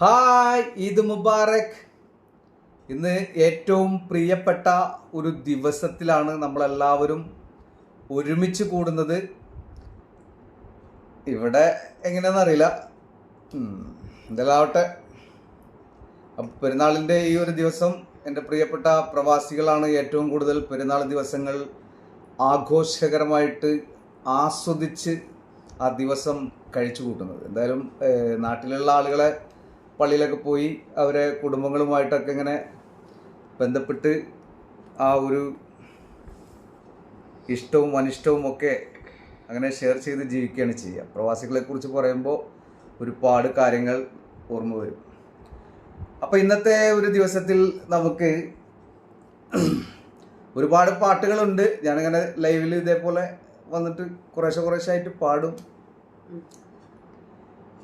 Hi Eid Mubarak. ഇന്ന് ഏറ്റവും പ്രിയപ്പെട്ട ഒരു ദിവസത്തിലാണ് നമ്മളെല്ലാവരും ഒരുമിച്ച് കൂടുന്നത്. ഇവിടെ എങ്ങനെയാണെന്ന് അറിയില്ല ഉം, എന്തെല്ലാം പെരുന്നാളിന്റെ ഈ ഒരു ദിവസം എന്റെ പ്രിയപ്പെട്ട പ്രവാസികളാണ് ഏറ്റവും കൂടുതൽ പെരുന്നാൾ ദിവസങ്ങൾ ആഘോഷകരമായിട്ട് ആസ്വദിച്ച് ആ ദിവസം കഴിച്ചു കൂട്ടുന്നത്. എന്തായാലും നാട്ടിലുള്ള ആളുകളെ പള്ളിയിലൊക്കെ പോയി അവരെ കുടുംബങ്ങളുമായിട്ടൊക്കെ ഇങ്ങനെ ബന്ധപ്പെട്ട് ആ ഒരു ഇഷ്ടവും അനിഷ്ടവും ഒക്കെ അങ്ങനെ ഷെയർ ചെയ്ത് ജീവിക്കുകയാണ് ചെയ്യുക. പ്രവാസികളെക്കുറിച്ച് പറയുമ്പോൾ ഒരുപാട് കാര്യങ്ങൾ ഓർമ്മ വരും. അപ്പോൾ ഇന്നത്തെ ഒരു ദിവസത്തിൽ നമുക്ക് ഒരുപാട് പാട്ടുകളുണ്ട്. ഞാനിങ്ങനെ ലൈവിൽ ഇതേപോലെ വന്നിട്ട് കുറേശ്ശെ കുറേശ്ശായിട്ട് പാടും.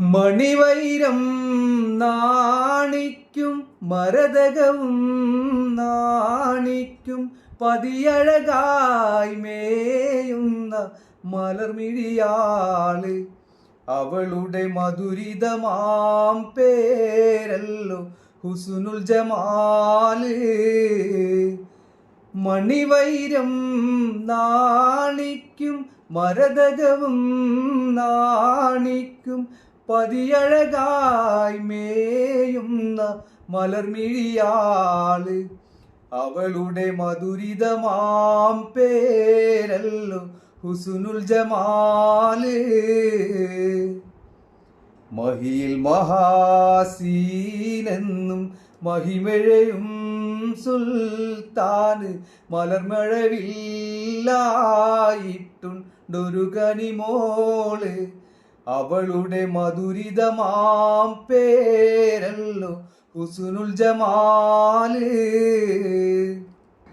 മണിവൈരം നാണിക്കും മരതകവും നാണിക്കും പതിയഴകായി മേയുന്ന മലർമിഴിയാൾ. അവളുടെ മധുരിതമാം പേരല്ലോ ഹുസുനുൽ ജമാൽ. മണിവൈരം നാണിക്കും മരതകവും നാണിക്കും പതിയഴകായി മേയുന്ന മലർമിഴിയാൾ അവളുടെ മധുരിതമാം പേരല്ലോ ഹുസുനുൽ ജമാൽ. മഹിയിൽ മഹാസീനെന്നും മഹിമഴയും സുൽത്താന് മലർമഴവില്ലായിട്ടുണ്ടൊരു കനിമോൾ. അവളുടെ മധുരിതമാം പേരല്ലോ ഹുസുനുൽ ജമാൽ.